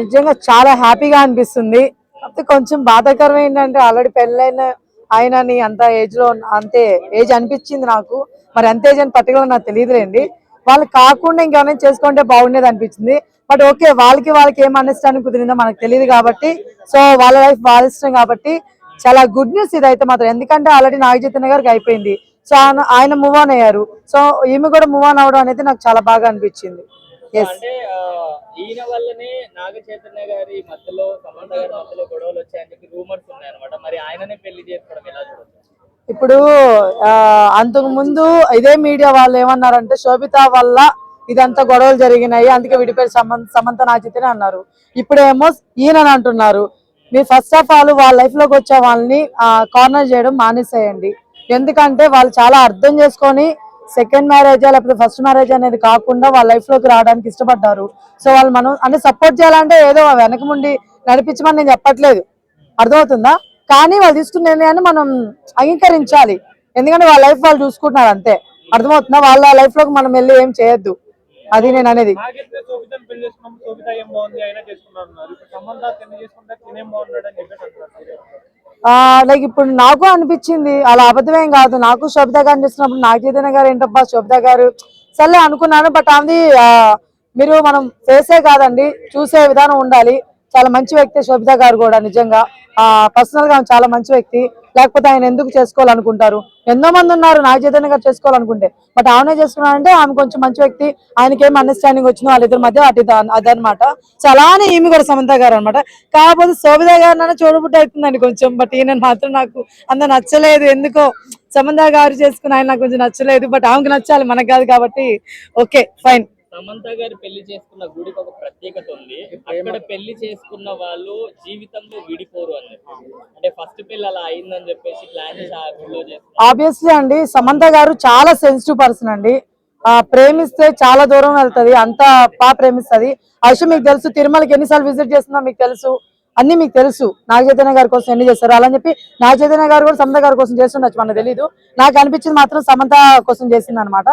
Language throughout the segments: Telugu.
నిజంగా చాలా హ్యాపీగా అనిపిస్తుంది. కాకపోతే కొంచెం బాధాకరం ఏంటంటే ఆల్రెడీ పెళ్ళైన ఆయనని అంత ఏజ్లో అంతే ఏజ్ అనిపించింది నాకు. మరి అంత ఏజ్ అని పర్టికులర్ నాకు తెలియదులేండి. వాళ్ళు కాకుండా ఇంకేమైనా చేసుకుంటే బాగుండేది అనిపించింది. బట్ ఓకే వాళ్ళకి వాళ్ళకి ఏం అండర్స్టాండింగ్ కుదిరిందో మనకు తెలియదు కాబట్టి సో వాళ్ళ లైఫ్ వాళ్ళ ఇష్టం కాబట్టి చాలా గుడ్ న్యూస్ ఇదైతే మాత్రం. ఎందుకంటే ఆల్రెడీ నాగ చైతన్య గారికి అయిపోయింది. సో ఆయన ఆయన మూవ్ ఆన్ అయ్యారు. సో ఈమె కూడా మూవ్ ఆన్ అవడం అనేది నాకు చాలా బాగా అనిపించింది. అంటే ఈయన వల్లనే నాగ చైతన్య గారి మధ్యలో సమంత గారి మధ్యలో గొడవలు వచ్చాయని చెప్పి రూమర్స్ ఉన్నాయన్నమాట. మరి ఆయననే పెళ్ళి చేసుకోవడం ఎలా చూడొచ్చు ఇప్పుడు ఆ, అంతకు ముందు ఇదే మీడియా వాళ్ళు ఏమన్నారంటే శోభిత వల్ల ఇదంతా గొడవలు జరిగినాయి అందుకే విడిపోయి సమంత సమంత నాచితేనే అన్నారు. ఇప్పుడేమో ఈయనని అంటున్నారు. మీరు ఫస్ట్ ఆఫ్ ఆల్ వాళ్ళ లైఫ్లోకి వచ్చే వాళ్ళని కార్నర్ చేయడం మానేసేయండి. ఎందుకంటే వాళ్ళు చాలా అర్థం చేసుకొని సెకండ్ మ్యారేజ్ లేకపోతే ఫస్ట్ మ్యారేజ్ అనేది కాకుండా వాళ్ళ లైఫ్లోకి రావడానికి ఇష్టపడ్డారు. సో వాళ్ళు మనం అంటే సపోర్ట్ చేయాలంటే ఏదో వెనక ముండి నడిపించమని నేను చెప్పట్లేదు. అర్థమవుతుందా? కానీ వాళ్ళు తీసుకున్న నిర్ణయాన్ని మనం అంగీకరించాలి. ఎందుకంటే వాళ్ళ లైఫ్ వాళ్ళు చూసుకుంటున్నారు అంతే. అర్థమవుతుందా? వాళ్ళ లైఫ్లోకి మనం వెళ్ళి ఏం చేయొద్దు. అది నేను అనేది. లైక్ ఇప్పుడు నాకు అనిపించింది అలా అబద్ధమేం కాదు. నాకు శోభిత గారిని చూసినప్పుడు నాకు చైతన్య గారు ఏంటబ్బా శోభిత గారు? సర్లే అనుకున్నాను బట్ ఆమెది మీరు మనం చేసే కాదండి చూసే విధానం ఉండాలి. చాలా మంచి వ్యక్తి శోభిత గారు కూడా నిజంగా. ఆ పర్సనల్గా చాలా మంచి వ్యక్తి. లేకపోతే ఆయన ఎందుకు చేసుకోవాలనుకుంటారు? ఎంతో మంది ఉన్నారు నాగ చైతన్య గారు చేసుకోవాలనుకుంటే. బట్ ఆమెనే చేసుకున్నారంటే ఆమె కొంచెం మంచి వ్యక్తి. ఆయనకి ఏం అండర్స్టాండింగ్ వచ్చిందో వాళ్ళిద్దరి మధ్య అటు అదనమాట సో అలానే ఈమె కూడా సమంత గారు అనమాట కాకపోతే శోభిత గారు నన్ను అవుతుందండి కొంచెం. బట్ ఈయన మాత్రం నాకు అంత నచ్చలేదు. ఎందుకో సమంత గారు చేసుకుని ఆయన నాకు కొంచెం నచ్చలేదు. బట్ ఆమెకు నచ్చాలి మనకు కాదు కాబట్టి. Okay fine. సమంత గారు పెళ్ళి చేసుకున్న గుడికి ఒక ప్రత్యేకత ఉంది. అక్కడ పెళ్ళి చేసుకున్న వాళ్ళు జీవితంలో విడిపోరు అని అంటే ఫస్ట్ పెళ్ళి అలా అయిందని చెప్పేసి ప్లాన్ ఆబ్వియస్లీ అండి సమంత గారు చాలా సెన్సిటివ్ పర్సన్ అండి. ఆ ప్రేమిస్తే చాలా దూరం వెళ్తది అంత బాగా ప్రేమిస్తది. విషయం మీకు తెలుసు తిరుమలకి ఎన్నిసార్లు విజిట్ చేస్తుందో మీకు తెలుసు అన్ని మీకు తెలుసు. నాగ చైతన్య గారి కోసం ఎన్ని చేస్తారు అలా అని చెప్పి నాగ చైతన్య గారు కూడా సమంత గారి కోసం చేస్తుండొచ్చు మనకు తెలీదు. నాకు అనిపించింది మాత్రం సమంత కోసం చేసింది అనమాట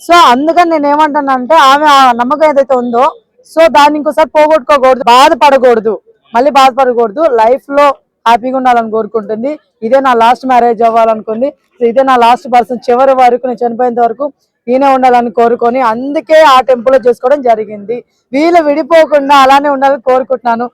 సో అందుకని నేను ఏమంటానంటే ఆమె ఆ నమ్మకం ఏదైతే ఉందో సో దాన్ని ఇంకోసారి పోగొట్టుకోకూడదు బాధపడకూడదు. మళ్ళీ బాధపడకూడదు లైఫ్లో హ్యాపీగా ఉండాలని కోరుకుంటుంది. ఇదే నా లాస్ట్ మ్యారేజ్ అవ్వాలనుకుంది. సో ఇదే నా లాస్ట్ పర్సన్ చివరి వరకు నేను చనిపోయేంత వరకు ఈయనే ఉండాలని కోరుకొని అందుకే ఆ టెంపుల్లో చేసుకోవడం జరిగింది. వీళ్ళు విడిపోకుండా అలానే ఉండాలని కోరుకుంటున్నాను.